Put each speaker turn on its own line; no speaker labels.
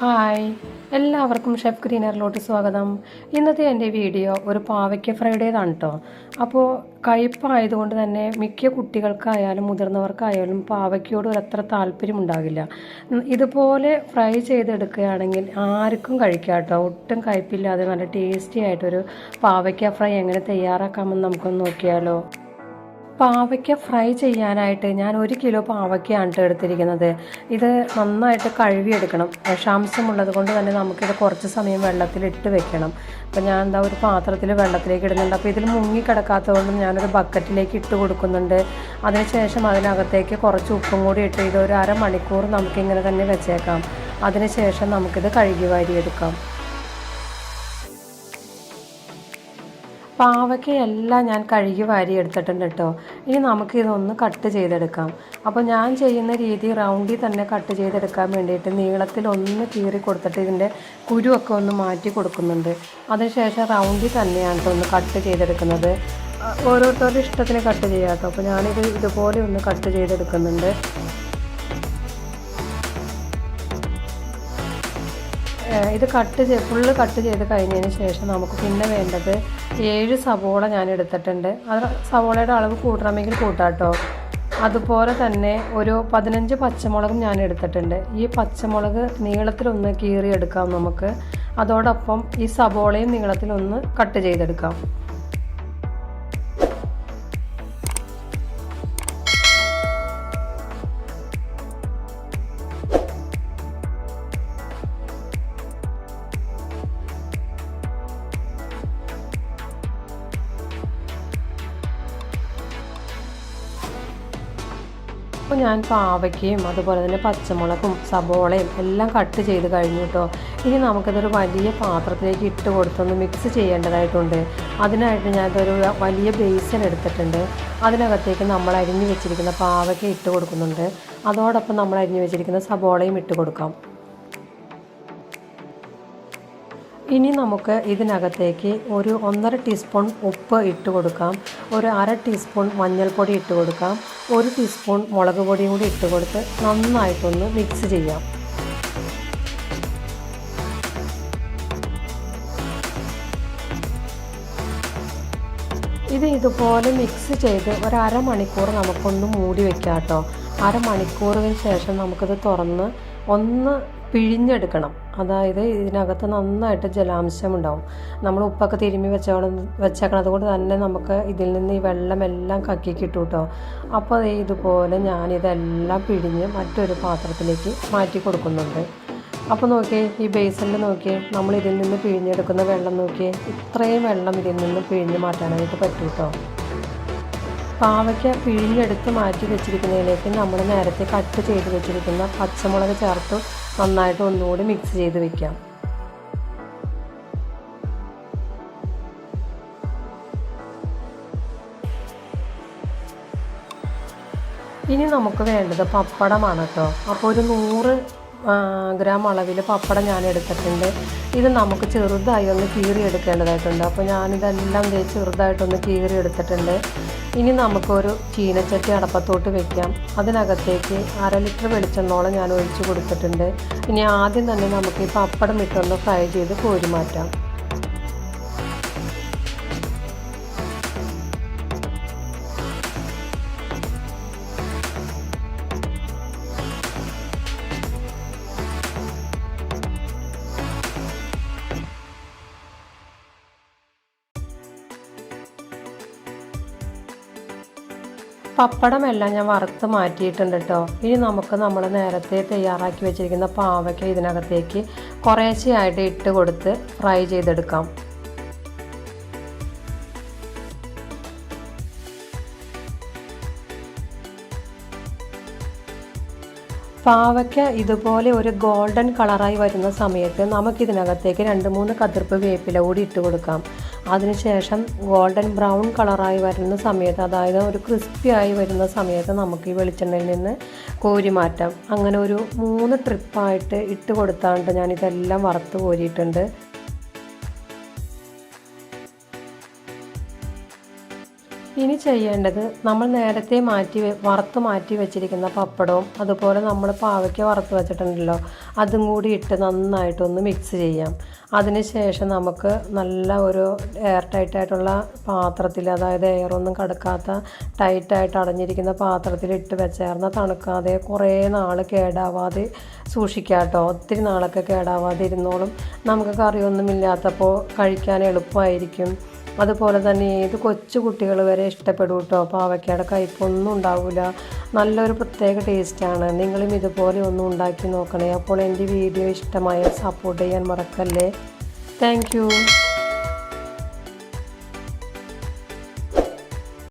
Hi. എല്ലാവർക്കും chef ഗ്രീനറിലോട്ട് സ്വാഗതം. ഇന്നത്തെ എന്റെ വീഡിയോ ഒരു പാവയ്ക്ക ഫ്രൈഡേതാണ് കേട്ടോ അപ്പോൾ കയ്പ്പായതുകൊണ്ട് തന്നെ മിക്ക കുട്ടികൾക്കായാലും മുതിർന്നവർക്കായാലും പാവയ്ക്കയോട് ഒരു അത്ര താല്പര്യം ഇതുപോലെ ഫ്രൈ ചെയ്തെടുക്കുകയാണെങ്കിൽ ആർക്കും കഴിക്കാം കേട്ടോ ഒട്ടും കയ്പില്ലാതെ നല്ല ടേസ്റ്റി ആയിട്ടൊരു പാവയ്ക്ക ഫ്രൈ എങ്ങനെ തയ്യാറാക്കാമെന്ന് നമുക്കൊന്ന് നോക്കിയാലോ. പാവയ്ക്ക ഫ്രൈ ചെയ്യാനായിട്ട് ഞാൻ ഒരു കിലോ പാവയ്ക്കയാണ് എടുത്തിരിക്കുന്നത്. ഇത് നന്നായിട്ട് കഴുകിയെടുക്കണം. വിഷാംശമുള്ളത് കൊണ്ട് തന്നെ നമുക്കിത് കുറച്ച് സമയം വെള്ളത്തിൽ ഇട്ട് വെക്കണം. അപ്പോൾ ഞാൻ എന്താ ഒരു പാത്രത്തിൽ വെള്ളത്തിലേക്ക് ഇടുന്നുണ്ട്. അപ്പോൾ ഇതിൽ മുങ്ങി കിടക്കാത്തതുകൊണ്ടും ഞാനൊരു ബക്കറ്റിലേക്ക് ഇട്ട് കൊടുക്കുന്നുണ്ട്. അതിനുശേഷം അതിനകത്തേക്ക് കുറച്ച് ഉപ്പും കൂടി ഇട്ട് ഇത് ഒരു അരമണിക്കൂർ നമുക്കിങ്ങനെ തന്നെ വെച്ചേക്കാം. അതിനുശേഷം നമുക്കിത് കഴുകി വാരിയെടുക്കാം. പാവയ്ക്കയെല്ലാം ഞാൻ കഴുകി വാരി എടുത്തിട്ടുണ്ട് കേട്ടോ. ഇനി നമുക്ക് ഇതൊന്ന് കട്ട് ചെയ്തെടുക്കാം. അപ്പോൾ ഞാൻ ചെയ്യുന്ന രീതി റൗണ്ടിൽ തന്നെ കട്ട് ചെയ്തെടുക്കാൻ വേണ്ടിയിട്ട് നീളത്തിൽ ഒന്ന് കീറി കൊടുത്തിട്ട് ഇതിന്റെ കുരുവൊക്കെ ഒന്ന് മാറ്റി കൊടുക്കുന്നുണ്ട്. അതിനുശേഷം റൗണ്ടിൽ തന്നെയാണ് കേട്ടോ ഒന്ന് കട്ട് ചെയ്തെടുക്കുന്നത്. ഓരോരുത്തരുടെ ഇഷ്ടത്തിന് കട്ട് ചെയ്യാം കേട്ടോ. അപ്പോൾ ഞാനിത് ഇതുപോലെ ഒന്ന് കട്ട് ചെയ്തെടുക്കുന്നുണ്ട്. ഇത് കട്ട് ചെയ്ത് ഫുള്ള് കട്ട് ചെയ്ത് കഴിഞ്ഞതിന് ശേഷം നമുക്ക് പിന്നെ വേണ്ടത് ഏഴ് സവോള ഞാൻ എടുത്തിട്ടുണ്ട് അത് സവോളയുടെ അളവ് കൂട്ടണമെങ്കിൽ കൂട്ടാട്ടോ അതുപോലെ തന്നെ ഒരു പതിനഞ്ച് പച്ചമുളകും ഞാൻ എടുത്തിട്ടുണ്ട് ഈ പച്ചമുളക് നീളത്തിലൊന്ന് കീറിയെടുക്കാം നമുക്ക്. അതോടൊപ്പം ഈ സവോളയും നീളത്തിലൊന്ന് കട്ട് ചെയ്തെടുക്കാം. അപ്പോൾ ഞാൻ പാവയ്ക്കയും അതുപോലെ തന്നെ പച്ചമുളകും സബോളയും എല്ലാം കട്ട് ചെയ്ത് കഴിഞ്ഞു കേട്ടോ ഇനി നമുക്കിതൊരു വലിയ പാത്രത്തിലേക്ക് ഇട്ട് കൊടുത്തൊന്ന് മിക്സ് ചെയ്യേണ്ടതായിട്ടുണ്ട്. അതിനായിട്ട് ഞാനിതൊരു വലിയ ബേസൻ എടുത്തിട്ടുണ്ട്. അതിനകത്തേക്ക് നമ്മൾ അരിഞ്ഞു വെച്ചിരിക്കുന്ന പാവയ്ക്ക ഇട്ട് കൊടുക്കുന്നുണ്ട്. അതോടൊപ്പം നമ്മൾ അരിഞ്ഞു വെച്ചിരിക്കുന്ന സബോളയും ഇട്ട് കൊടുക്കാം. ഇനി നമുക്ക് ഇതിനകത്തേക്ക് ഒരു ഒന്നര ടീസ്പൂൺ ഉപ്പ് ഇട്ട് കൊടുക്കാം. ഒരു അര ടീസ്പൂൺ മഞ്ഞൾപ്പൊടി ഇട്ട് കൊടുക്കാം. ഒരു ടീസ്പൂൺ മുളക് പൊടിയും കൂടി ഇട്ട് കൊടുത്ത് നന്നായിട്ടൊന്ന് മിക്സ് ചെയ്യാം. ഇത് ഇതുപോലെ മിക്സ് ചെയ്ത് ഒരു അരമണിക്കൂർ നമുക്കൊന്ന് മൂടി വെക്കാം കേട്ടോ അരമണിക്കൂറിന് ശേഷം നമുക്കിത് തുറന്ന് ഒന്ന് പിഴിഞ്ഞെടുക്കണം. അതായത് ഇതിനകത്ത് നന്നായിട്ട് ജലാംശം ഉണ്ടാവും നമ്മൾ ഉപ്പൊക്കെ തിരുമ്മി വെച്ചോണം വെച്ചേക്കണത് കൊണ്ട് തന്നെ നമുക്ക് ഇതിൽ നിന്ന് ഈ വെള്ളമെല്ലാം കക്കി കിട്ടും കേട്ടോ അപ്പോൾ ഇതുപോലെ ഞാനിതെല്ലാം പിഴിഞ്ഞ് മറ്റൊരു പാത്രത്തിലേക്ക് മാറ്റി കൊടുക്കുന്നുണ്ട്. അപ്പോൾ നോക്കിയേ ഈ ബേസിൽ നോക്കിയേ നമ്മൾ ഇതിൽ നിന്ന് പിഴിഞ്ഞെടുക്കുന്ന വെള്ളം നോക്കിയേ ഇത്രയും വെള്ളം ഇതിൽ നിന്ന് പിഴിഞ്ഞ് മാറ്റാനായിട്ട് പറ്റും കേട്ടോ പാവയ്ക്ക പിഴിഞ്ഞെടുത്ത് മാറ്റി വെച്ചിരിക്കുന്നതിലേക്ക് നമ്മൾ നേരത്തെ കട്ട് ചെയ്ത് വെച്ചിരിക്കുന്ന പച്ചമുളക് ചേർത്ത് നന്നായിട്ട് ഒന്നുകൂടി മിക്സ് ചെയ്ത് വെക്കാം. ഇനി നമുക്ക് വേണ്ടത് പപ്പടമാണ് കേട്ടോ. അപ്പോൾ ഒരു നൂറ് ഗ്രാം അളവിൽ പപ്പടം ഞാൻ എടുത്തിട്ടുണ്ട്. ഇത് നമുക്ക് ചെറുതായി ഒന്ന് കീറി എടുക്കേണ്ടതായിട്ടുണ്ട്. അപ്പോൾ ഞാനിതെല്ലാം ചെറുതായിട്ടൊന്ന് കീറി എടുത്തിട്ടുണ്ട്. ഇനി നമുക്കൊരു ചീനച്ചട്ടി അടപ്പത്തോട്ട് വെക്കാം. അതിനകത്തേക്ക് അര ലിറ്റർ വെളിച്ചെണ്ണോളം ഞാൻ ഒഴിച്ച് കൊടുത്തിട്ടുണ്ട്. ഇനി ആദ്യം തന്നെ നമുക്ക് ഈ പപ്പടം ഇട്ടൊന്ന് ഫ്രൈ ചെയ്ത് കോരി മാറ്റാം. പപ്പടം എല്ലാം ഞാൻ വറുത്ത് മാറ്റിയിട്ടുണ്ട് കേട്ടോ. ഇനി നമുക്ക് നമ്മൾ നേരത്തെ തയ്യാറാക്കി വെച്ചിരിക്കുന്ന പാവയ്ക്ക ഇതിനകത്തേക്ക് കുറേശ്ശെയായിട്ട് ഇട്ട് കൊടുത്ത് ഫ്രൈ ചെയ്തെടുക്കാം. പാവയ്ക്ക ഇതുപോലെ ഒരു ഗോൾഡൻ കളറായി വരുന്ന സമയത്ത് നമുക്കിതിനകത്തേക്ക് രണ്ട് മൂന്ന് കതിർപ്പ് വേപ്പില കൂടി ഇട്ട് കൊടുക്കാം. അതിനുശേഷം ഗോൾഡൻ ബ്രൗൺ കളറായി വരുന്ന സമയത്ത് അതായത് ഒരു ക്രിസ്പി ആയി വരുന്ന സമയത്ത് നമുക്ക് ഈ വെളിച്ചെണ്ണയിൽ നിന്ന് കോരി മാറ്റാം. അങ്ങനെ ഒരു മൂന്ന് ട്രിപ്പായിട്ട് ഇട്ട് കൊടുത്താണ്ട് ഞാനിതെല്ലാം വറുത്ത് കോരിയിട്ടുണ്ട്. ഇനി ചെയ്യേണ്ടത് നമ്മൾ നേരത്തെ മാറ്റി വറുത്ത് മാറ്റി വെച്ചിരിക്കുന്ന പപ്പടവും അതുപോലെ നമ്മൾ പാവയ്ക്ക വറുത്ത് വെച്ചിട്ടുണ്ടല്ലോ അതും കൂടി ഇട്ട് നന്നായിട്ടൊന്ന് മിക്സ് ചെയ്യാം. അതിനുശേഷം നമുക്ക് നല്ല ഒരു എയർ ടൈറ്റായിട്ടുള്ള പാത്രത്തിൽ അതായത് എയറൊന്നും കടക്കാത്ത ടൈറ്റായിട്ട് അടഞ്ഞിരിക്കുന്ന പാത്രത്തിൽ ഇട്ട് വെച്ചേർന്ന തണുക്കാതെ കുറേ നാൾ കേടാവാതെ സൂക്ഷിക്കാട്ടോ ഒത്തിരി നാളൊക്കെ കേടാവാതെ ഇരുന്നോളും നമുക്ക് കറിയൊന്നുമില്ലാത്തപ്പോൾ കഴിക്കാൻ എളുപ്പമായിരിക്കും. അതുപോലെ തന്നെ ഏത് കൊച്ചു കുട്ടികൾ വരെ ഇഷ്ടപ്പെടും കേട്ടോ പാവയ്ക്കയുടെ കയ്പൊന്നും ഉണ്ടാവില്ല നല്ലൊരു പ്രത്യേക ടേസ്റ്റാണ് നിങ്ങളും ഇതുപോലെ ഒന്ന് ഉണ്ടാക്കി നോക്കണേ. അപ്പോൾ എന്റെ വീഡിയോ ഇഷ്ടമായ സപ്പോർട്ട് ചെയ്യാൻ മറക്കല്ലേ. താങ്ക്